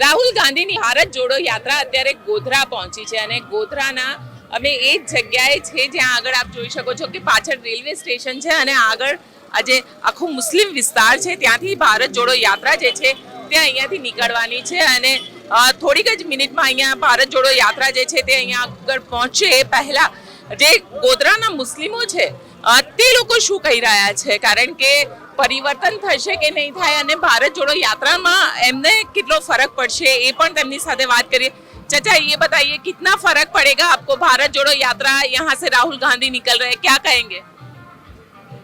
રાહુલ ગાંધીની ભારત જોડો યાત્રા અત્યારે ગોધરા પહોંચી છે અને ગોધરાના અમે એ જ જગ્યાએ છે જ્યાં આગળ આપ જોઈ શકો છો કે પાછળ રેલવે સ્ટેશન છે અને આગળ આજે આખું મુસ્લિમ વિસ્તાર છે. ત્યાંથી ભારત જોડો યાત્રા જે છે તે અહીંયાથી નીકળવાની છે અને થોડીક જ મિનિટમાં અહીંયા ભારત જોડો યાત્રા જે છે તે અહીંયા આગળ પહોંચે. એ પહેલા જે ગોધરાના મુસ્લિમો છે અ, તે લોકો શું કહી રહ્યા છે કારણ કે પરિવર્તન થશે કે નહીં થાય અને ભારત જોડો યાત્રામાં એમને કેટલો ફરક પડશે એ પણ તેમની સાથે વાત કરીએ चाचा ये बताइए कितना फर्क पड़ेगा आपको भारत जोड़ो यात्रा यहाँ से राहुल गांधी निकल रहे हैं क्या कहेंगे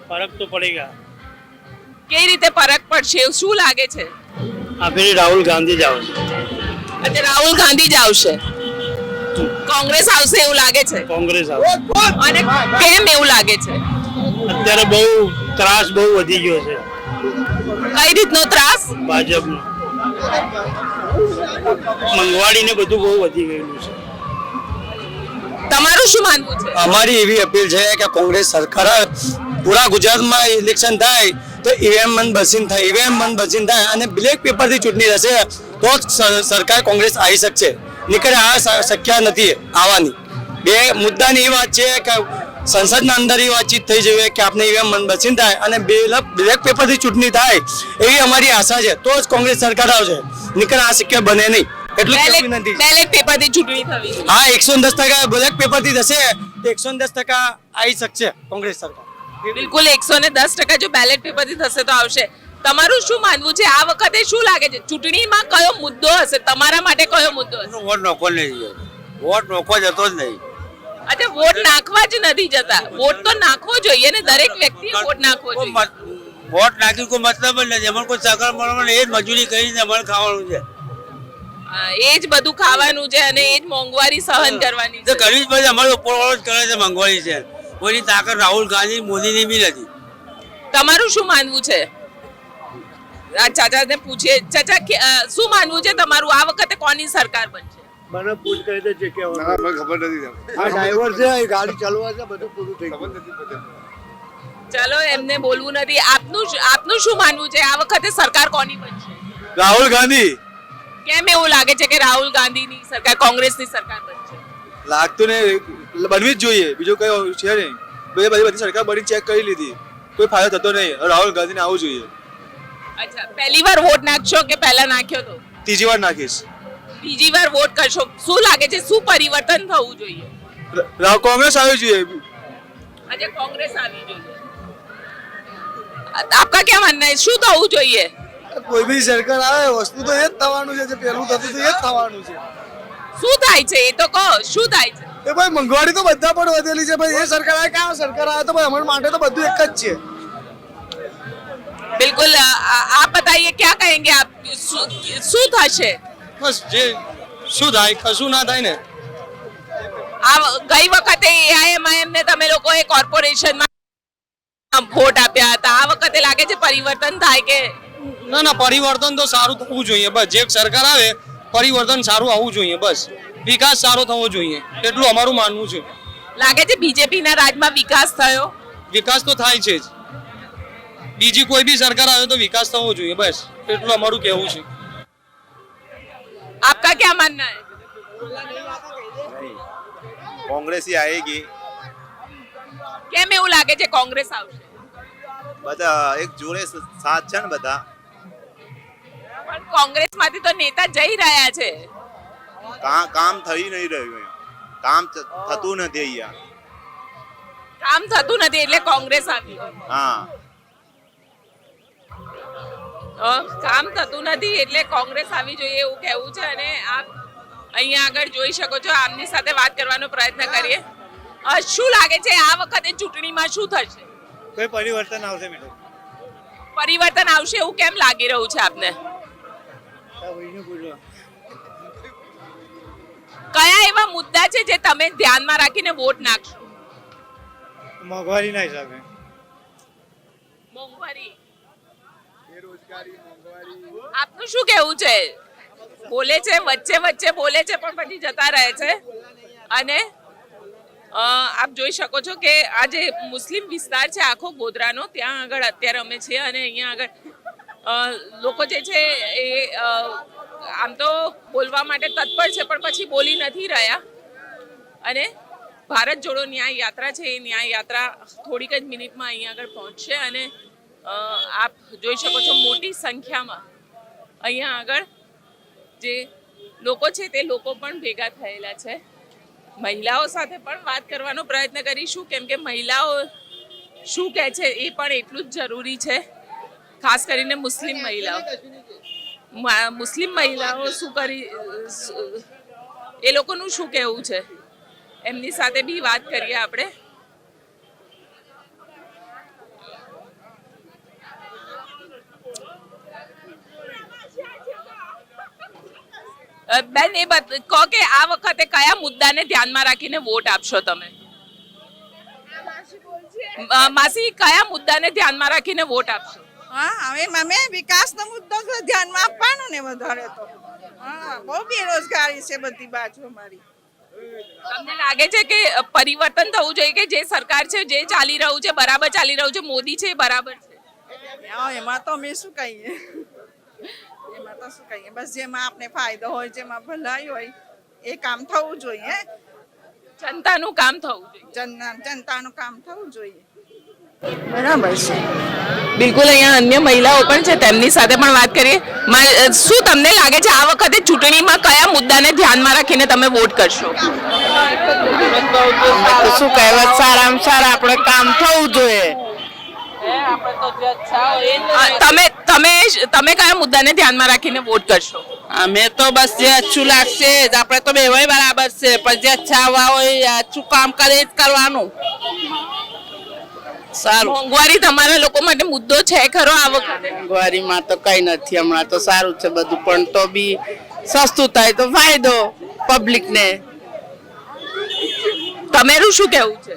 ફરક તો પડેગા કઈ રીતે ફરક પડશે શું લાગે છે આ ફેરી રાહુલ ગાંધી જ આવશે એટલે રાહુલ ગાંધી જ આવશે કોંગ્રેસ આવશે એવું લાગે છે? કોંગ્રેસ આવશે. અને કેમ એવું લાગે છે? અત્યારે બહુ ત્રાસ બહુ વધી ગયો છે. કઈ રીતનો ત્રાસ? ભાજપનો. મંગવાડી ને બધું બહુ વધી ગયેલું છે. તમારું શું માનવું છે? અમારી એવી અપીલ છે કે કોંગ્રેસ સરકાર પૂરા ગુજરાતમાં ઇલેક્શન થાય તો ઈવીએમ મન બસીન થાય ઈવીએમ મન બસીન થાય અને બ્લેક પેપરથી ચૂંટણી થશે તો જ સરકાર કોંગ્રેસ આવી શકશે. નીકળે આ શક્ય નથી આવવાની. બે મુદ્દાની એ વાત છે કે સંસદના અંદર એ વાતચીત થઈ જવી કે આપણે ઈવીએમ મન બસીન થાય અને બ્લેક પેપરથી ચૂંટણી થાય એવી અમારી આશા છે. તો જ કોંગ્રેસ સરકાર આવશે. નીકળે આ શક્ય બને નહીં. એટલું બેલેટ પેપરથી ચૂંટણી થવી હા એકસો દસ ટકા બ્લેક પેપરથી થશે. તો એકસો દસ ટકા આવી શકશે કોંગ્રેસ સરકાર. બિલકુલ એકસો ને દસ ટકા જો બેલેટ પેપરથી થશે તો આવશે. તમારું શું માનવું છે? આ વખતે શું લાગે છે? ચૂંટણીમાં કયો મુદ્દો હશે? તમારા માટે કયો મુદ્દો હશે? વોટ નોખો નહીં વોટ નોખો જતો જ નહીં. અચ્છા વોટ નાખવા જ નથી જતા. વોટ તો નાખવો જોઈએ ને દરેક વ્યક્તિએ વોટ નાખવો જોઈએ. વોટ નાખી કોઈ મતલબ જ નથી. અમારે કોઈ સગર મળવાનું એ જ મજૂરી કરીને અમારે ખાવાનું છે. એ જ બધું ખાવાનું છે અને એ જ મોંઘવારી સહન કરવાની છે. ઘણી જ બધી અમારે ઉપરવાળો જ કરે છે મોંઘવારી છે. કોઈની તાકાત રાહુલ ગાંધી મોદીની બી નથી. તમારું શું માનવું છે? ચાચાને પૂછીએ ચાચા કે, શું માનવું છે તમારું? આ વખતે કોની સરકાર બનશે? મને પૂછ કરી દે છે કે ખબર નથી આ ડ્રાઈવર છે ગાડી ચલાવે છે બધું પૂરું થઈ ગયું. ચલો એમને બોલવું નથી. આપનું શું- આપનું શું માનવું છે? આ વખતે સરકાર કોની બનશે? રાહુલ ગાંધી. કેમ એવું લાગે છે કે રાહુલ ગાંધીની સરકાર કોંગ્રેસની સરકાર બનશે? લાગતું ને બનવી જ જોઈએ. બીજું કઈ છે નહીં. બધી બધી બધી સરકાર બની ચેક કરી લીધી. કોઈ ફાયદો થતો નહીં. રાહુલ ગાંધીને આવવું જોઈએ. અચ્છા પહેલી વાર વોટ નાખશો કે પહેલા નાખ્યો તો? ત્રીજી વાર નાખીશ. બીજી વાર વોટ કરશો. શું લાગે છે શું પરિવર્તન થવું જોઈએ? રા- કોંગ્રેસ આવી જોઈએ. અચ્છા કોંગ્રેસ આવી જોઈએ. આપકા ક્યાં માનના શું થવું જોઈએ? કોઈ બી સરકાર આવે વસ્તુ તો એ જ થવાનું છે જે પહેલું થતું તો એ જ થવાનું છે. શું થાય છે? એ તો કહો શું થાય છે? એ ભાઈ મોંઘવારી તો બધા પણ વધેલી છે ભાઈ એ સરકાર આવે કે આ સરકાર આવે તો ભાઈ અમારા માટે તો બધું એક જ છે. બિલકુલ આપ બતાઈએ ક્યાં કહેંગે આપ? શું થશે? બસ જે શું થાય કશું ના થાય ને. આ ગઈ વખતે એઆઈએમઆઈએમ ને તમે લોકોએ કોર્પોરેશનમાં વોટ આપ્યા હતા. આ વખતે લાગે છે પરિવર્તન થાય કે? ના ના પરિવર્તન તો સારું થવું જોઈએ. બસ જે સરકાર આવે પરિવર્તન સારું આવવું જોઈએ બસ. વિકાસ સારો થવો જોઈએ. એટલું અમારું માનવું છે. લાગે છે બીજેપીના રાજમાં વિકાસ થયો? વિકાસ તો થાય છે જ. બીજી કોઈ બી સરકાર આવે તો વિકાસ થવો જોઈએ બસ એટલું અમારું કહેવું છે आपका क्या मानना है कांग्रेस ही आएगी કેમ એવું લાગે છે કોંગ્રેસ આવશે બધા એક જોડે સાથ છે ને બધા પણ કોંગ્રેસ માંથી તો નેતા જઈ રહ્યા છે કા- કામ થઈ નહીં રહ્યું અહીંયા. કામ થ- થતું નથી અહીંયા કામ થતું નથી એટલે કોંગ્રેસ આવી હા અ, કામ થતું નથી એટલે કોંગ્રેસ આવી જોઈએ એવું કહેવું છે અને આપ અહીંયા આગળ જોઈ શકો છો આમની સાથે વાત કરવાનો પ્રયત્ન કરીએ. શું લાગે છે આ વખતે ચૂંટણીમાં શું થશે? કોઈ પરિવર્તન આવશે મેડમ પરિવર્તન આવશે એવું કેમ લાગી રહ્યું છે આપને? કયા એવા મુદ્દા છે જે તમે ધ્યાનમાં રાખીને વોટ નાખશો? મોંઘવારી ના હિસાબે. મોંઘવારી. આપનું શું કેવું છે? બોલે છે, વચ્ચે વચ્ચે બોલે છે, પણ પછી જતા રહે છે. અને આપ જોઈ શકો છો કે આ જે મુસ્લિમ વિસ્તાર છે, આખો ગોધરાનો, ત્યાં આગળ અત્યારે અમે છીએ અને અહીંયા આગળ લોકો જે છે એ આમ તો બોલવા માટે તત્પર છે, પણ પછી બોલી નથી રહ્યા. અને ભારત જોડો ન્યાય યાત્રા છે, એ ન્યાય યાત્રા થોડીક જ મિનિટમાં અહીંયા આગળ પહોંચશે અને આપ જોઈ શકો છો મોટી સંખ્યામાં અહીંયા આગળ જે લોકો છે તે લોકો પણ ભેગા થયેલા છે. મહિલાઓ સાથે પણ વાત કરવાનો પ્રયત્ન કરીશું, કેમ કે મહિલાઓ શું કહે છે એ પણ એટલું જ જરૂરી છે, ખાસ કરીને મુસ્લિમ મહિલાઓ. મુસ્લિમ મહિલાઓ શું કરી, એ લોકોનું શું કહેવું છે? એમની સાથે બી વાત કરીએ આપણે. બેન એ કહો કે આ વખતે કયા મુદ્દાને ધ્યાનમાં રાખીને વોટ આપશો તમે? માસી કયા મુદ્દાને ધ્યાનમાં રાખીને વોટ આપશો? હા હવે અમે વિકાસનો મુદ્દો તો ધ્યાનમાં આપવાનો ને વધારે તો. હા બહુ બેરોજગારી છે બધી બાજુ અમારી. તમને લાગે છે કે પરિવર્તન થવું જોઈએ કે જે સરકાર છે જે ચાલી રહ્યું છે બરાબર ચાલી રહ્યું છે મોદી છે બરાબર છે? એમાં તો અમે શું કહીએ? તો શું કહીએ બસ જેમાં આપણે ફાયદો હોય જેમાં ભલાઈ હોય એ કામ થવું જોઈએ જનતાનું કામ થવું જોઈએ. જનતાનું કામ થવું જોઈએ. બરાબર છે. બિલકુલ અહીંયા અન્ય મહિલાઓ પણ છે તેમની સાથે પણ વાત કરીએ. શું તમને લાગે છે આ વખતે ચૂંટણીમાં કયા મુદ્દાને ધ્યાનમાં રાખીને તમે વોટ કરશો? શું કહેવત સારામાં સારા આપણે કામ થવું જોઈએ. તમે તમે તમે કયા મુદ્દાને ધ્યાનમાં રાખીને વોટ કરશો? અમે તો બસ જે અચ્છું લાગશે જ. આપણે તો બેવાય બરાબર છે પણ જે અચ્છા હોય અચ્છું કામ કરે જ કરવાનું. સારું. મોંઘવારી તમારા લોકો માટે મુદ્દો છે ખરો આ વખતે? મોંઘવારીમાં તો કઈ નથી હમણાં તો સારું છે બધું પણ તો બી સસ્તું થાય તો ફાયદો પબ્લિકને તમારું શું કહેવું છે?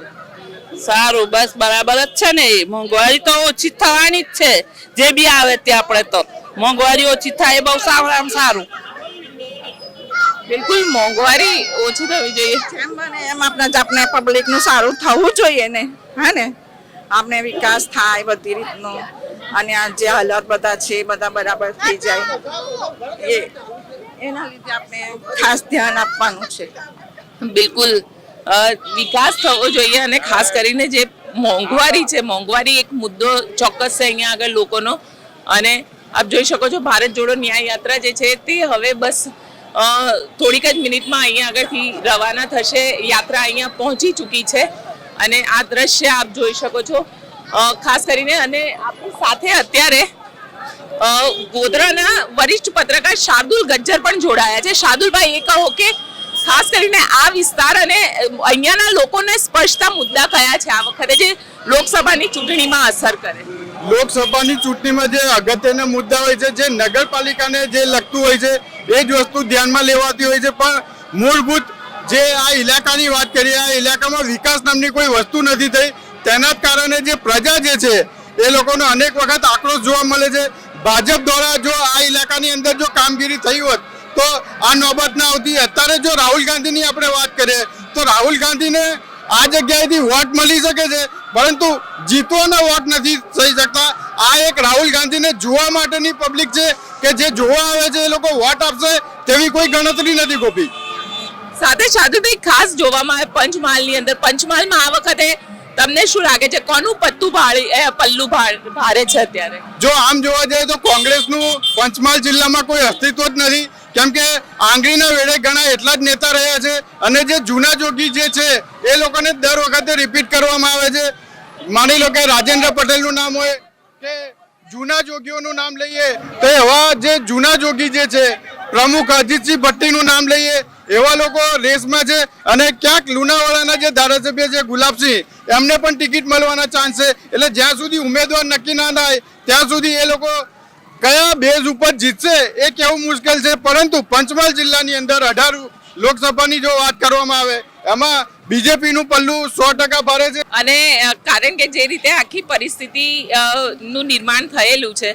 સારું બસ બરાબર જ છે ને. મોંઘવારી તો ઓછી થવાની જ છે. જે બી આવે તે આપણે તો. મોંઘવારી ઓછી થાય એ બહુ સારું સારું. બિલકુલ મોંઘવારી ઓછી થવી જોઈએ. એમ બને એમ આપણા આપણે પબ્લિકનું સારું થવું જોઈએ ને. હા ને? આપણે વિકાસ થાય બધી રીતનો. અને આ જે હાલત બધા છે એ બધા બરાબર થઈ જાય. એ એના લીધે આપણે ખાસ ધ્યાન આપવાનું છે. બિલકુલ. વિકાસ થવો જોઈએ અને ખાસ કરીને જે મોંઘવારી છે, મોંઘવારી એક મુદ્દો ચોક્કસ છે અહીંયા આગળ લોકોનો. અને આપ જોઈ શકો છો ભારત જોડો ન્યાય યાત્રા જે છે તે હવે બસ થોડીક જ મિનિટમાં અહીંયા આગળથી રવાના થશે. યાત્રા અહીંયા પહોંચી ચૂકી છે. અને આ દ્રશ્ય આપ જોઈ શકો છો. ખાસ કરીને અને આપણી સાથે અત્યારે ગોધરાના વરિષ્ઠ પત્રકાર શાર્દુલ ગજ્જર પણ જોડાયા છે. શાર્દુલભાઈ, એ કહો કે ખાસ કરીને આ વિસ્તાર અને અહીંયાના લોકોને સ્પર્શતા મુદ્દા કયા છે? આ વખતે જે લોકસભાની ચૂંટણીમાં અસર કરે. લોકસભાની ચૂંટણીમાં જે અગત્યના મુદ્દા હોય છે, જે નગરપાલિકાને જે લગતું હોય છે, એ જ વસ્તુ ધ્યાનમાં લેવાતી હોય છે. પણ મૂળભૂત જે આ ઇલાકાની વાત કરીએ, આ ઇલાકામાં વિકાસ નામની કોઈ વસ્તુ નથી થઈ. તેના કારણે જે પ્રજા જે છે, એ લોકોનો અનેક વખત આક્રોશ જોવા મળે છે. ભાજપ દ્વારા જો આ ઇલાકાની અંદર જો કામગીરી થઈ હોત તો આ નોબત ના આવતી. અત્યારે જો રાહુલ ગાંધીની આપણે વાત કરીએ તો રાહુલ ગાંધીને આ જગ્યાએથી વોટ મળી શકે છે પરંતુ જીતવાના વોટ નથી થઈ શકતા. આ એક રાહુલ ગાંધીને જોવા માટેની પબ્લિક છે કે જે જોવા આવે છે એ લોકો વોટ આપશે તેવી કોઈ ગણતરી નથી ગોપી. સાથે સાધુભાઈ ખાસ જોવામાં આવે પંચમહાલની અંદર. પંચમહાલમાં આ વખતે તમને શું લાગે છે? કોનું પત્તું ભાળી એ, પલ્લું ભાર- ભારે છે અત્યારે? જો આમ જોવા જઈએ તો કોંગ્રેસનું પંચમહાલ જિલ્લામાં કોઈ અસ્તિત્વ જ નથી. કેમ કે આંગળીના વેળે ઘણા એટલા જ નેતા રહ્યા છે અને જે જૂના જોગી જે છે, એ લોકોને દર વખતે રિપીટ કરવામાં આવે છે. માની લો કે રાજેન્દ્ર પટેલનું નામ હોય કે જૂના જોગીઓનું નામ લઈએ, તો એવા જે જૂના જોગી જે છે, પ્રમુખ અજીતસિંહ ભટ્ટીનું નામ લઈએ, એવા લોકો રેસમાં છે અને ક્યાંક લુણાવાડાના જે ધારાસભ્ય છે ગુલાબસિંહ, એમને પણ ટિકિટ મળવાના ચાન્સ છે. એટલે જ્યાં સુધી ઉમેદવાર નક્કી ના થાય, ત્યાં સુધી એ લોકો કયા બેઝ ઉપર જીતશે એ કહેવું મુશ્કેલ છે? પરંતુ પંચમહાલ જિલ્લાની અંદર અઢાર લોકસભાની જો વાત કરવામાં આવે એમાં બીજેપીનું પલ્લું સો ટકા ભરે છે. અને કારણ કે જે રીતે આખી પરિસ્થિતિ નું નિર્માણ થયેલું છે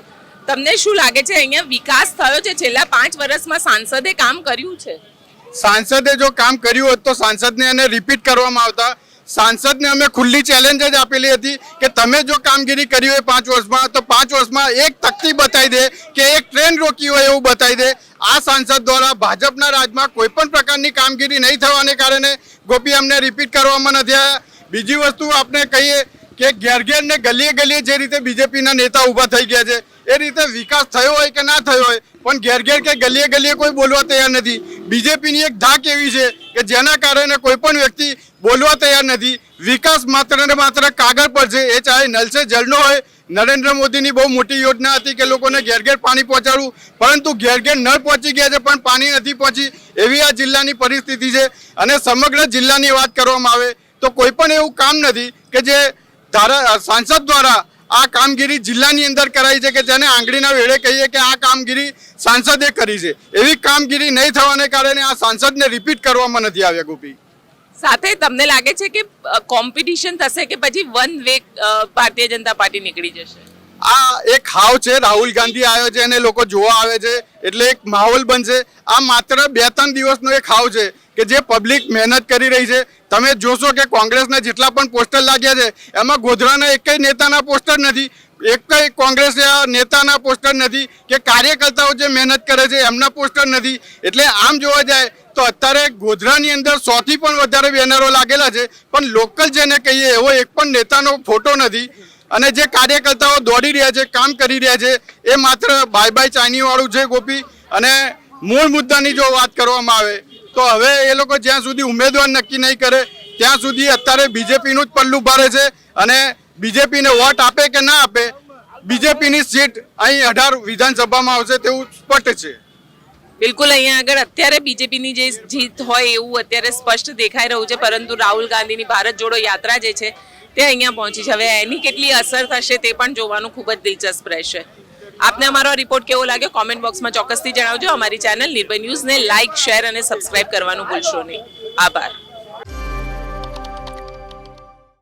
તમને શું લાગે છે અહીંયા વિકાસ થયો છે? છેલ્લા પાંચ વર્ષમાં સાંસદે કામ કર્યું છે? સાંસદે જો કામ કર્યું હોત તો સાંસદને એને રિપીટ કરવામાં આવતા. સાંસદને અમે ખુલ્લી ચેલેન્જ જ આપેલી હતી કે તમે જો કામગીરી કરી હોય પાંચ વર્ષમાં, તો પાંચ વર્ષમાં એક તકતી બતાવી દે કે એક ટ્રેન રોકી હોય એવું બતાવી દે. આ સાંસદ દ્વારા ભાજપના રાજમાં કોઈ પણ પ્રકારની કામગીરી નહીં થવાને કારણે ગોપી અમને રિપીટ કરવામાં નથી આવ્યા. બીજી વસ્તુ આપણે કહીએ કે ઘેર ઘેર ગલીએ ગલીએ જે રીતે બીજેપીના નેતા ઊભા થઈ ગયા છે, એ રીતે વિકાસ થયો હોય કે ના થયો હોય, પણ ઘેર ઘેર કે ગલીએ ગલીએ કોઈ બોલવા તૈયાર નથી. બીજેપીની એક ધાક એવી છે કે જેના કારણે કોઈ પણ વ્યક્તિ બોલવા તૈયાર નથી. વિકાસ માત્ર ને માત્ર કાગળ પર છે, એ ચાહે નલ સે જલનો હોય. નરેન્દ્ર મોદીની બહુ મોટી યોજના હતી કે લોકોને ઘેર ઘેર પાણી પહોંચાડવું. પરંતુ ઘેર ઘેર નળ પહોંચી ગયા છે, પણ પાણી નથી પહોંચી. એવી આ જિલ્લાની પરિસ્થિતિ છે. અને સમગ્ર જિલ્લાની વાત કરવામાં આવે તો કોઈ પણ એવું કામ નથી કે જે ધારા, સાંસદ દ્વારા આ કામગીરી જિલ્લાની અંદર કરાઈ છે કે જેને આંગળીના વેળે કહીએ કે આ કામગીરી સાંસદે કરી છે. એવી કામગીરી નહીં થવાને કારણે આ સાંસદને રિપીટ કરવામાં નથી આવ્યા, ગોપી. સાથે તમને લાગે છે કે કોમ્પિટિશન થશે કે પછી one way Bharatiya Janata party નીકળી જશે? આ એક હાવ છે, રાહુલ ગાંધી આવ્યો છે અને લોકો જોવા આવે છે, એટલે એક માહોલ બનશે. આ માત્ર બે ત્રણ દિવસનો એક હાવ છે કે જે પબ્લિક મહેનત કરી રહી છે. તમે જોશો કે કોંગ્રેસના જેટલા પણ પોસ્ટર લાગ્યા છે, એમાં ગોધરાના એકેય નેતાના પોસ્ટર નથી. એકય કોંગ્રેસ નેતાના પોસ્ટર નથી કે કાર્યકર્તાઓ જે મહેનત કરે છે, એમના પોસ્ટર નથી. એટલે આમ જોવા જાય તો અત્યારે ગોધરાની અંદર સોથી પણ વધારે બેનરો લાગેલા છે. પણ લોકલ જેને કહીએ એવો એક પણ નેતાનો ફોટો નથી. અને જે કાર્યકર્તાઓ દોડી રહ્યા છે, કામ કરી રહ્યા છે, એ માત્ર બાય બાય ચાઇની વાળું છે ગોપી. અને મૂળ મુદ્દાની જો વાત કરવામાં આવે, તો હવે એ લોકો જ્યાં સુધી ઉમેદવાર નક્કી નહીં કરે, ત્યાં સુધી અત્યારે બીજેપીનું જ પલ્લું ભારે છે અને બીજેપીને વોટ આપે કે ના આપે બીજેપીની સીટ અહીં અઢાર વિધાનસભામાં આવશે તેવું સ્પષ્ટ છે. બિલકુલ, અહીંયા આગળ અત્યારે બીજેપીની જે જીત હોય એવું અત્યારે સ્પષ્ટ દેખાઈ રહ્યું છે, પરંતુ રાહુલ ગાંધીની ભારત જોડો યાત્રા જે છે તે અહીંયા પહોંચી છે. હવે એની કેટલી અસર થશે તે પણ જોવાનું ખૂબ જ દિલચસ્પ રહેશે. આપને અમારો રિપોર્ટ કેવો લાગ્યો? કોમેન્ટ બોક્સમાં ચોક્કસથી જણાવજો. અમારી ચેનલ નિર્ભય ન્યૂઝને લાઇક શેર અને સબસ્ક્રાઇબ કરવાનું ભૂલશો નહીં. આભાર.